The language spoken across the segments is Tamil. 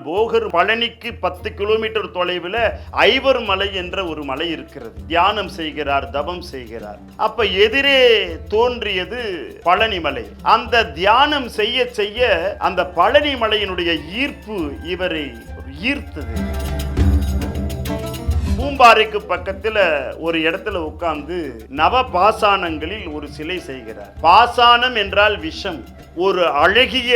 போகர் பழனிக்கு பத்து கிலோமீட்டர் தொலைவில் ஐவர் மலை என்ற ஒரு மலை இருக்கிறது. தியானம் செய்கிறார் தவம் செய்கிறார். அப்ப எதிரே தோன்றியது பழனி மலை. அந்த தியானம் செய்ய செய்ய அந்த பழனி மலையினுடைய ஈர்ப்பு இவரை ஈர்த்தது. பூம்பாறைக்கு பக்கத்துல ஒரு இடத்துல உட்கார்ந்து நவ பாசானங்களில் ஒரு சிலை செய்கிறார். பாசானம் என்றால் விஷம். ஒரு அழகிய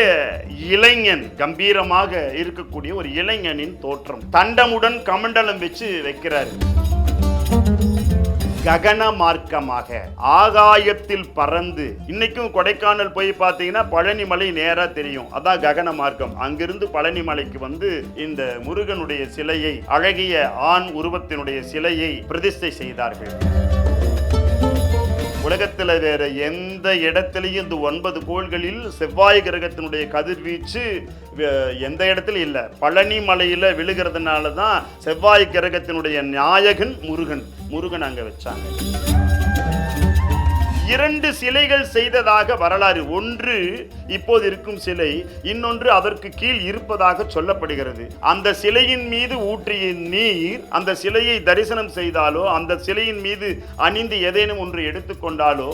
இளைஞன் கம்பீரமாக இருக்கக்கூடிய ஒரு இளைஞனின் தோற்றம். தண்டமுடன் கமண்டலம் வச்சு வைக்கிறார். ககன மார்க்கமாக ஆகாயத்தில் பறந்து. இன்னைக்கும் கொடைக்கானல் போய் பார்த்தீங்கன்னா பழனி மலை தெரியும். அதான் ககன மார்க்கம் அங்கிருந்து பழனி மலைக்கு வந்து இந்த முருகனுடைய சிலையை அழகிய ஆண் உருவத்தினுடைய சிலையை பிரதிஷ்டை செய்தார்கள். உலகத்தில் வேற எந்த இடத்துலையும் இந்த ஒன்பது கோள்களில் செவ்வாய் கிரகத்தினுடைய கதிர்வீச்சு எந்த இடத்துல இல்லை. பழனி மலையில் விழுகிறதுனால தான் செவ்வாய் கிரகத்தினுடைய நாயகன் முருகன். முருகன் அங்கே வச்சாங்க. இரண்டு சிலைகள் செய்ததாக வரலாறு. ஒன்று இப்போது இருக்கும் சிலை இன்னொன்று அதற்கு கீழ் இருப்பதாக சொல்லப்படுகிறது. அந்த சிலையின் மீது ஊற்றிய நீர் அந்த சிலையை தரிசனம் செய்தாலோ அந்த சிலையின் மீது அணிந்து ஏதேனும் ஒன்று எடுத்துக்கொண்டாலோ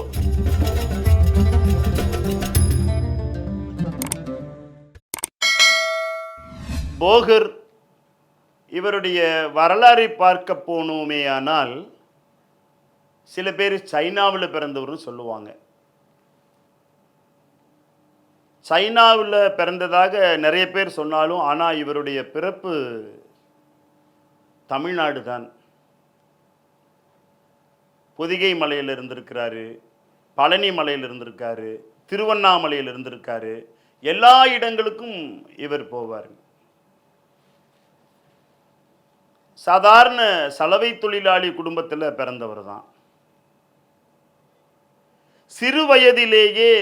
போகர் இவருடைய வரலாறை பார்க்க போனோமேயானால் சில பேர் சைனாவில் பிறந்தவர்னு சொல்லுவாங்க. சைனாவில் பிறந்ததாக நிறைய பேர் சொன்னாலும் ஆனால் இவருடைய பிறப்பு தமிழ்நாடு தான் பொதிகை மலையில் இருந்திருக்கிறாரு பழனி மலையில் இருந்திருக்காரு திருவண்ணாமலையில் இருந்திருக்காரு. எல்லா இடங்களுக்கும் இவர் போவார். சாதாரண சலவை தொழிலாளி குடும்பத்தில் பிறந்தவர் தான் சிறு வயதிலேயே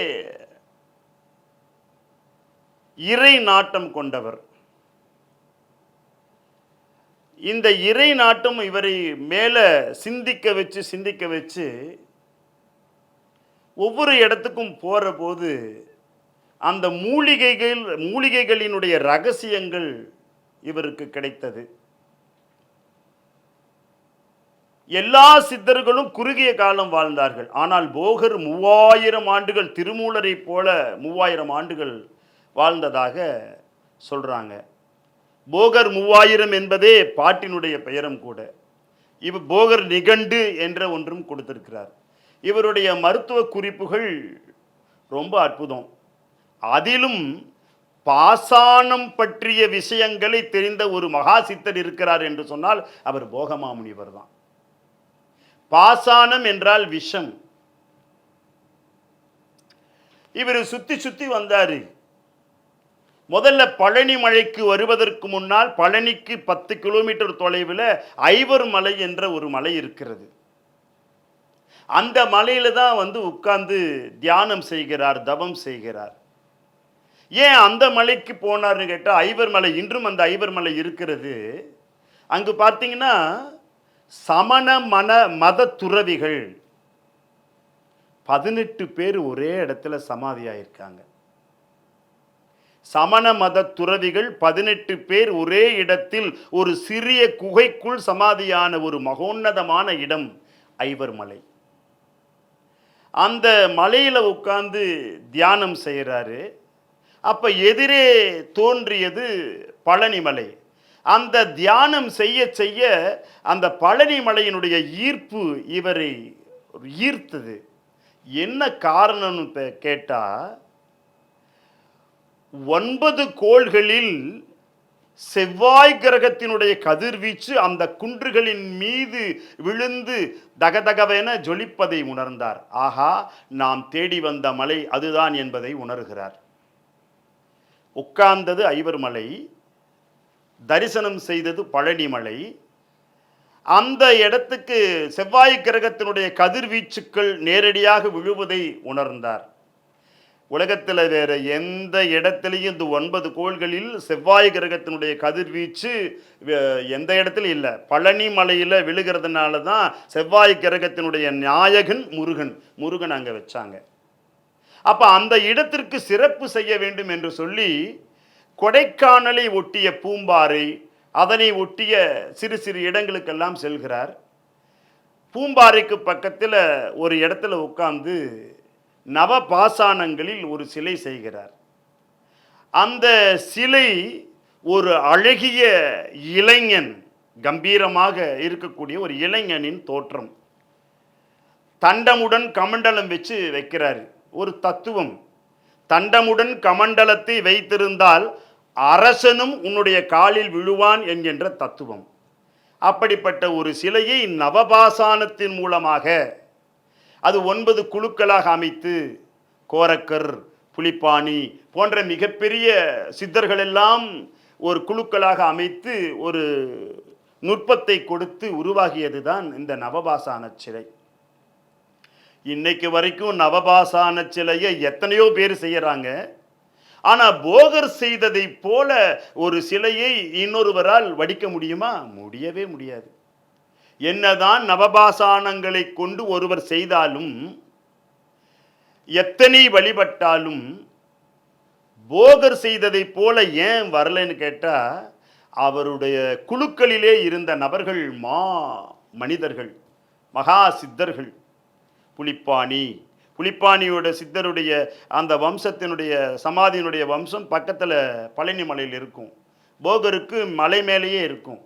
இறை நாட்டம் கொண்டவர். இந்த இறை நாட்டம் இவரை மேல சிந்திக்க வச்சு சிந்திக்க வச்சு ஒவ்வொரு இடத்துக்கும் போற போது அந்த மூலிகைகள் மூலிகைகளினுடைய ரகசியங்கள் இவருக்கு கிடைத்தது. எல்லா சித்தர்களும் குறுகிய காலம் வாழ்ந்தார்கள். ஆனால் போகர் மூவாயிரம் ஆண்டுகள் திருமூலரை போல மூவாயிரம் ஆண்டுகள் வாழ்ந்ததாக சொல்றாங்க. போகர் மூவாயிரம் என்பதே பாட்டினுடைய பெயரும் கூட. இவர் போகர் நிகண்டு என்ற ஒன்றும் கொடுத்திருக்கிறார். இவருடைய மருத்துவ குறிப்புகள் ரொம்ப அற்புதம். அதிலும் பாசானம் பற்றிய விஷயங்களை தெரிந்த ஒரு மகா சித்தர் இருக்கிறார் என்று சொன்னால் அவர் போகமாமுனிவர் தான். பாசானம் என்றால் விஷம். இவர் சுத்தி சுத்தி வந்தாரு. முதல்ல பழனி மலைக்கு வருவதற்கு முன்னால் பழனிக்கு பத்து கிலோமீட்டர் தொலைவில் ஐவர் மலை என்ற ஒரு மலை இருக்கிறது. அந்த மலையில தான் வந்து உட்கார்ந்து தியானம் செய்கிறார் தவம் செய்கிறார். ஏன் அந்த மலைக்கு போனார்னு கேட்டால் ஐவர் மலை இன்றும் அந்த ஐவர் மலை இருக்கிறது. அங்கு பார்த்தீங்கன்னா சமண மன மத துறவிகள் பதினெட்டு பேர் ஒரே இடத்துல சமாதியாயிருக்காங்க. சமண மத துறவிகள் பதினெட்டு பேர் ஒரே இடத்தில் ஒரு சிறிய குகைக்குள் சமாதியான ஒரு மகோன்னதமான இடம் ஐவர் மலை. அந்த மலையில உட்கார்ந்து தியானம் செய்கிறாரு அப்ப எதிரே தோன்றியது பழனிமலை. அந்த தியானம் செய்ய செய்ய அந்த பழனி மலையினுடைய ஈர்ப்பு இவரை ஈர்த்தது. என்ன காரணம்னு கேட்டால் கேட்டா ஒன்பது கோள்களில் செவ்வாய் கிரகத்தினுடைய கதிர்வீச்சு அந்த குன்றுகளின் மீது விழுந்து தகதகவென ஜொலிப்பதை உணர்ந்தார். ஆகா நாம் தேடி வந்த மலை அதுதான் என்பதை உணர்கிறார். உட்கார்ந்தது ஐவர் மலை தரிசனம் செய்தது பழனிமலை அந்த இடத்துக்கு செவ்வாய் கிரகத்தினுடைய கதிர்வீச்சுக்கள் நேரடியாக விழுவதை உணர்ந்தார். உலகத்தில் வேற எந்த இடத்துலையும் இந்த ஒன்பது கோள்களில் செவ்வாய் கிரகத்தினுடைய கதிர்வீச்சு எந்த இடத்துலையும் இல்லை. பழனி மலையில் விழுகிறதுனால தான் செவ்வாய் கிரகத்தினுடைய நாயகன் முருகன் முருகன் அங்கே வச்சாங்க. அப்போ அந்த இடத்திற்கு சிறப்பு செய்ய வேண்டும் என்று சொல்லி கொடைக்கானலை ஒட்டிய பூம்பாறை அதனை ஒட்டிய சிறு சிறு இடங்களுக்கெல்லாம் செல்கிறார். பூம்பாறைக்கு பக்கத்தில் ஒரு இடத்துல உட்கார்ந்து நவபாசானங்களில் ஒரு சிலை செய்கிறார். அந்த சிலை ஒரு அழகிய இளைஞன் கம்பீரமாக இருக்கக்கூடிய ஒரு இளைஞனின் தோற்றம். தண்டமுடன் கமண்டலம் வச்சு வைக்கிறார். ஒரு தத்துவம். தண்டமுடன் கமண்டலத்தை வைத்திருந்தால் அரசனும் உன்னுடைய காலில் விழுவான் என்கின்ற தத்துவம். அப்படிப்பட்ட ஒரு சிலையை நவபாசானத்தின் மூலமாக அது ஒன்பது குழுக்களாக அமைத்து கோரக்கர் புலிப்பாணி போன்ற மிகப்பெரிய சித்தர்கள் எல்லாம் ஒரு குழுக்களாக அமைத்து ஒரு நுட்பத்தை கொடுத்து உருவாகியது தான் இந்த நவபாசான சிலை. இன்னைக்கு வரைக்கும் நவபாசான சிலையை எத்தனையோ பேர் செய்கிறாங்க ஆனா போகர் செய்ததை போல ஒரு சிலையை இன்னொருவரால் வடிக்க முடியுமா? முடியவே முடியாது. என்னதான் நவபாசானங்களை கொண்டு ஒருவர் செய்தாலும் எத்தனை வழிபட்டாலும் போகர் செய்ததை போல ஏன் வரலைன்னு கேட்டா அவருடைய குழுக்களிலே இருந்த நபர்கள் மா மனிதர்கள் மகா சித்தர்கள் புலிப்பாணி புலிப்பாணியோட சித்தருடைய அந்த வம்சத்தினுடைய சமாதியினுடைய வம்சம் பக்கத்தில் பழனி மலையில் இருக்கும். போகருக்கு மலை மேலேயே இருக்கும்.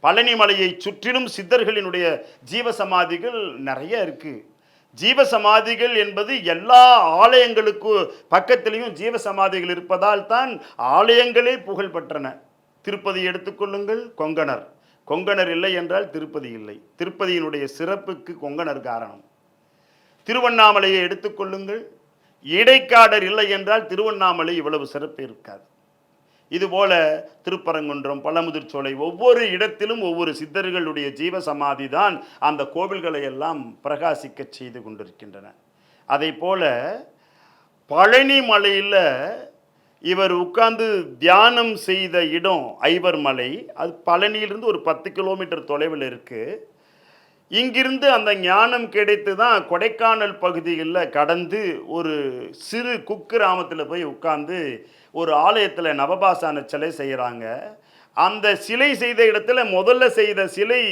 பழனி மலையை சுற்றிலும் சித்தர்களினுடைய ஜீவசமாதிகள் நிறைய இருக்குது ஜீவசமாதிகள் என்பது எல்லா ஆலயங்களுக்கு பக்கத்திலையும் ஜீவசமாதிகள் இருப்பதால் தான் ஆலயங்களே புகழ் பெற்றன திருப்பதி எடுத்துக்கொள்ளுங்கள் கொங்கணர். கொங்கணர் இல்லை என்றால் திருப்பதி இல்லை. திருப்பதியினுடைய சிறப்புக்கு கொங்கணர் காரணம். திருவண்ணாமலையை எடுத்துக்கொள்ளுங்கள் இடைக்காடர் இல்லை என்றால் திருவண்ணாமலை இவ்வளவு சிறப்பு இருக்காது. இதுபோல திருப்பரங்குன்றம் பழமுதிர்ச்சோலை ஒவ்வொரு இடத்திலும் ஒவ்வொரு சித்தர்களுடைய ஜீவ சமாதி தான் அந்த கோவில்களை எல்லாம் பிரகாசிக்க செய்து கொண்டிருக்கின்றன. அதே போல பழனி மலையில் இவர் உட்கார்ந்து தியானம் செய்த இடம் ஐவர் மலை. அது பழனியிலிருந்து ஒரு பத்து கிலோமீட்டர் தொலைவில் இருக்குது இங்கிருந்து அந்த ஞானம் கிடைத்து தான் கொடைக்கானல் பகுதிகளில் கடந்து ஒரு சிறு குக்கிராமத்தில் போய் உட்கார்ந்து ஒரு ஆலயத்தில் நவபாசான சிலை செய்கிறாங்க. அந்த சிலை செய்த இடத்துல முதல்ல செய்த சிலை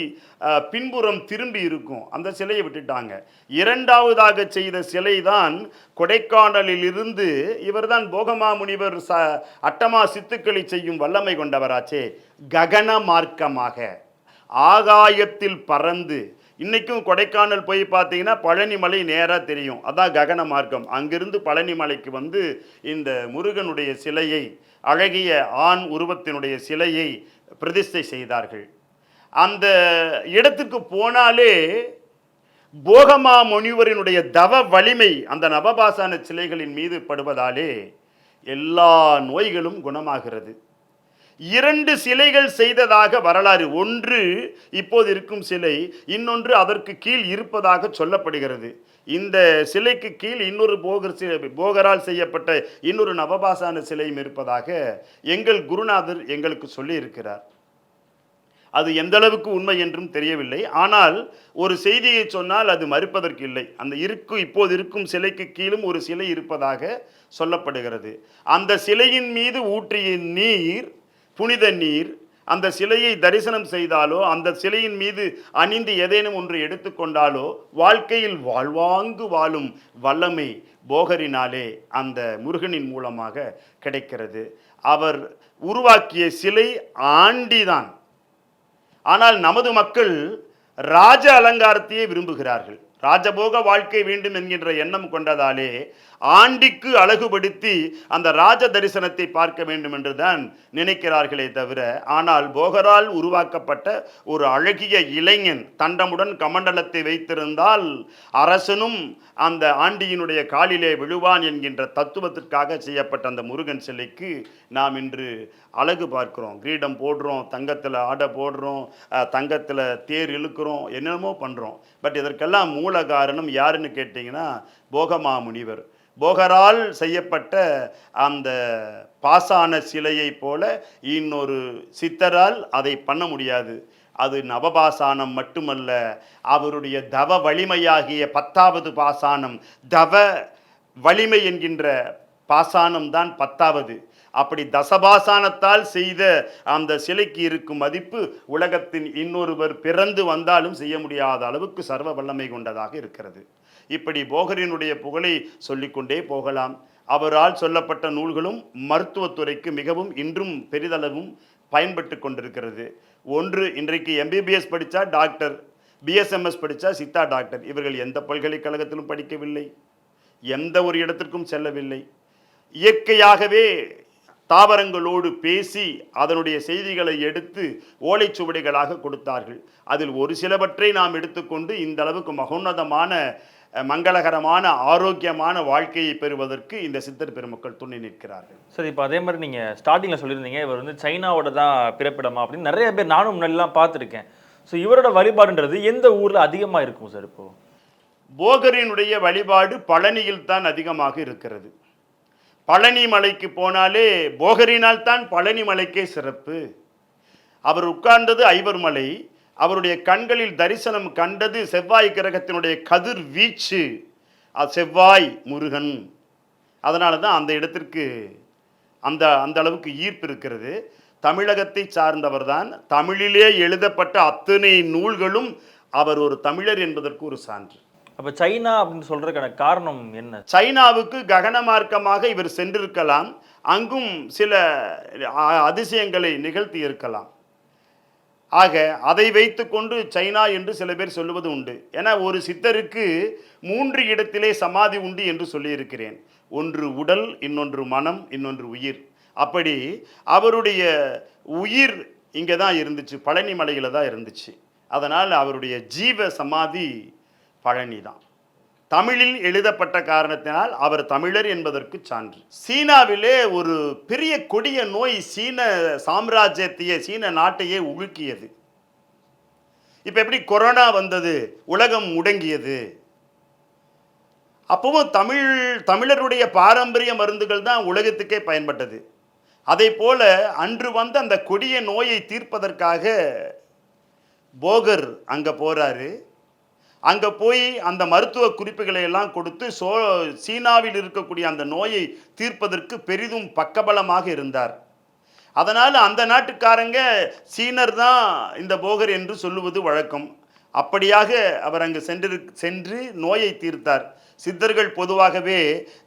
பின்புறம் திரும்பி இருக்கும். அந்த சிலையை விட்டுட்டாங்க. இரண்டாவதாக செய்த சிலை தான் கொடைக்கானலில் இருந்து இவர்தான் போகமா முனிவர் ச அட்டமா சித்துக்களை செய்யும் வல்லமை கொண்டவராச்சே. ககன மார்க்கமாக ஆகாயத்தில் பறந்து இன்றைக்கும் கொடைக்கானல் போய் பார்த்தீங்கன்னா பழனி மலை நேராக தெரியும். அதான் ககன மார்க்கம். அங்கிருந்து பழனி மலைக்கு வந்து இந்த முருகனுடைய சிலையை அழகிய ஆண் உருவத்தினுடைய சிலையை பிரதிஷ்டை செய்தார்கள். அந்த இடத்துக்கு போனாலே போகமா முனிவரினுடைய தவ வலிமை அந்த நவபாசான சிலைகளின் மீது படுவதாலே எல்லா நோய்களும் குணமாகிறது. இரண்டு சிலைகள் செய்ததாக வரலாறு. ஒன்று இப்போது இருக்கும் சிலை இன்னொன்று அதற்கு கீழ் இருப்பதாக சொல்லப்படுகிறது. இந்த சிலைக்கு கீழ் இன்னொரு போகர் போகரால் செய்யப்பட்ட இன்னொரு நவபாசான சிலையும் இருப்பதாக எங்கள் குருநாதர் எங்களுக்கு சொல்லியிருக்கிறார். அது எந்த அளவுக்கு உண்மை என்றும் தெரியவில்லை. ஆனால் ஒரு செய்தியை சொன்னால் அது மறுப்பதற்கு இல்லை. அந்த இருக்கும் இப்போது இருக்கும் சிலைக்கு கீழும் ஒரு சிலை இருப்பதாக சொல்லப்படுகிறது. அந்த சிலையின் மீது ஊற்றிய நீர் புனித நீர் அந்த சிலையை தரிசனம் செய்தாலோ அந்த சிலையின் மீது அணிந்து ஏதேனும் ஒன்று எடுத்துக்கொண்டாலோ வாழ்க்கையில் வாழ்வாங்கு வாழும் வல்லமை போகரினாலே அந்த முருகனின் மூலமாக கிடைக்கிறது. அவர் உருவாக்கிய சிலை ஆண்டிதான். ஆனால் நமது மக்கள் ராஜ அலங்காரத்தையே விரும்புகிறார்கள். ராஜபோக வாழ்க்கை வேண்டும் என்கின்ற எண்ணம் கொண்டதாலே ஆண்டிக்கு அழகுபடுத்தி அந்த ராஜ தரிசனத்தை பார்க்க வேண்டும் என்றுதான் நினைக்கிறார்களே தவிர ஆனால் போகரால் உருவாக்கப்பட்ட ஒரு அழகிய இளைஞன் தண்டமுடன் கமண்டலத்தை வைத்திருந்தால் அரசனும் அந்த ஆண்டியினுடைய காலிலே விழுவான் என்கின்ற தத்துவத்திற்காக செய்யப்பட்ட அந்த முருகன் சிலைக்கு நாம் இன்று அழகு பார்க்கிறோம். கிரீடம் போடுறோம் தங்கத்தில் ஆடை போடுறோம் தங்கத்தில் தேர் இழுக்கிறோம் என்னென்னமோ பண்ணுறோம் பட் இதற்கெல்லாம் மூல காரணம் யாருன்னு கேட்டிங்கன்னா போகமா முனிவர் போகரால் செய்யப்பட்ட அந்த பாசான சிலையைப் போல இன்னொரு சித்தரால் அதை பண்ண முடியாது. அது நவபாசானம் மட்டுமல்ல அவருடைய தவ வலிமையாகிய பத்தாவது பாசானம் தவ வலிமை என்கின்ற பாசானம் தான் பத்தாவது. அப்படி தசபாசானத்தால் செய்த அந்த சிலைக்கு இருக்கும் மதிப்பு உலகத்தின் இன்னொருவர் பிறந்து வந்தாலும் செய்ய முடியாத அளவுக்கு சர்வ வல்லமை கொண்டதாக இருக்கிறது. இப்படி போகரினுடைய புகழை சொல்லிக்கொண்டே போகலாம். அவரால் சொல்லப்பட்ட நூல்களும் மருத்துவத்துறைக்கு மிகவும் இன்றும் பெரிதளவும் பயன்பட்டு கொண்டிருக்கிறது. ஒன்று இன்றைக்கு எம்பிபிஎஸ் படித்தா டாக்டர் பிஎஸ்எம்எஸ் படித்தா சித்தா டாக்டர். இவர்கள் எந்த பல்கலைக்கழகத்திலும் படிக்கவில்லை. எந்த ஒரு இடத்திற்கும் செல்லவில்லை. இயற்கையாகவே தாவரங்களோடு பேசி அதனுடைய செய்திகளை எடுத்து ஓலைச்சுவடிகளாக கொடுத்தார்கள். அதில் ஒரு சிலவற்றை நாம் எடுத்துக்கொண்டு இந்த அளவுக்கு மகோன்னதமான மங்களகரமான ஆரோக்கியமான வாழ்க்கையை பெறுவதற்கு இந்த சித்தர் பெருமக்கள் துணை நிற்கிறார்கள். சார் இப்போ அதே மாதிரி நீங்கள் ஸ்டார்டிங்கில் சொல்லியிருந்தீங்க இவர் வந்து சைனாவோட தான் பிறப்பிடமா அப்படின்னு நிறைய பேர் நானும் முன்னாடிலாம் பார்த்துருக்கேன். ஸோ இவரோட வழிபாடுன்றது எந்த ஊரில் அதிகமாக இருக்கும் சார் இப்போ? போகரினுடைய வழிபாடு பழனியில் தான் அதிகமாக இருக்கிறது. பழனி மலைக்கு போனாலே போகரினால் தான் பழனி மலைக்கே சிறப்பு. அவர் உட்கார்ந்தது ஐவர் மலை. அவருடைய கண்களில் தரிசனம் கண்டது செவ்வாய் கிரகத்தினுடைய கதிர் வீச்சு. செவ்வாய் முருகன். அதனால தான் அந்த இடத்திற்கு அந்த அந்த அளவுக்கு ஈர்ப்பு இருக்கிறது. தமிழகத்தை சார்ந்தவர் தான் தமிழிலே எழுதப்பட்ட அத்தனை நூல்களும் அவர் ஒரு தமிழர் என்பதற்கு ஒரு சான்று. அப்போ சைனா அப்படின்னு சொல்கிறதுக்கான காரணம் என்ன? சைனாவுக்கு ககன மார்க்கமாக இவர் சென்றிருக்கலாம். அங்கும் சில அ- அதிசயங்களை நிகழ்த்தி இருக்கலாம். ஆக அதை வைத்துக்கொண்டு சைனா என்று சில பேர் சொல்லுவது உண்டு. என ஒரு சித்தருக்கு மூன்று இடத்திலே சமாதி உண்டு என்று சொல்லியிருக்கிறேன். ஒன்று உடல் இன்னொன்று மனம் இன்னொன்று உயிர். அப்படி அவருடைய உயிர் இங்கே தான் இருந்துச்சு பழனி மலையில் தான் இருந்துச்சு. அதனால் அவருடைய ஜீவ சமாதி பழனி தான் தமிழில் எழுதப்பட்ட காரணத்தினால் அவர் தமிழர் என்பதற்கு சான்று. சீனாவிலே ஒரு பெரிய கொடிய நோய் சீன சாம்ராஜ்யத்தையே சீன நாட்டையே உழுக்கியது இப்போ எப்படி கொரோனா வந்தது? உலகம் முடங்கியது. அப்பவும் தமிழ் தமிழருடைய பாரம்பரிய மருந்துகள் தான் உலகத்துக்கே பயன்பட்டது. அதே போல அன்று வந்த அந்த கொடிய நோயை தீர்ப்பதற்காக போகர் அங்கே போறாரு. அங்கே போய் அந்த மருத்துவ குறிப்புகளை எல்லாம் கொடுத்து சோ சீனாவில் இருக்கக்கூடிய அந்த நோயை தீர்ப்பதற்கு பெரிதும் பக்கபலமாக இருந்தார். அதனால் அந்த நாட்டுக்காரங்க சீனர் தான் இந்த போகர் என்று சொல்லுவது வழக்கம். அப்படியாக அவர் அங்கு சென்று சென்று நோயை தீர்த்தார். சித்தர்கள் பொதுவாகவே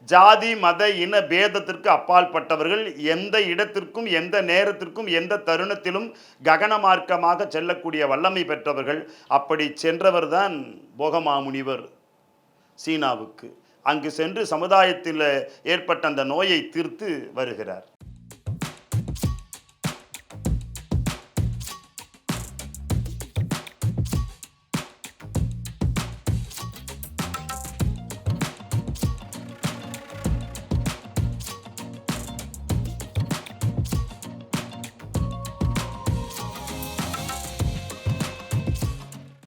ஜாதி மத இன பேதத்திற்கு அப்பாற்பட்டவர்கள் எந்த இடத்திற்கும் எந்த நேரத்திற்கும் எந்த தருணத்திலும் ககனமார்க்கமாக செல்லக்கூடிய வல்லமை பெற்றவர்கள். அப்படி சென்றவர்தான் போகமாமுனிவர் சீனாவுக்கு. அங்கு சென்று சமுதாயத்தில் ஏற்பட்ட அந்த நோயை தீர்த்து வருகிறார்.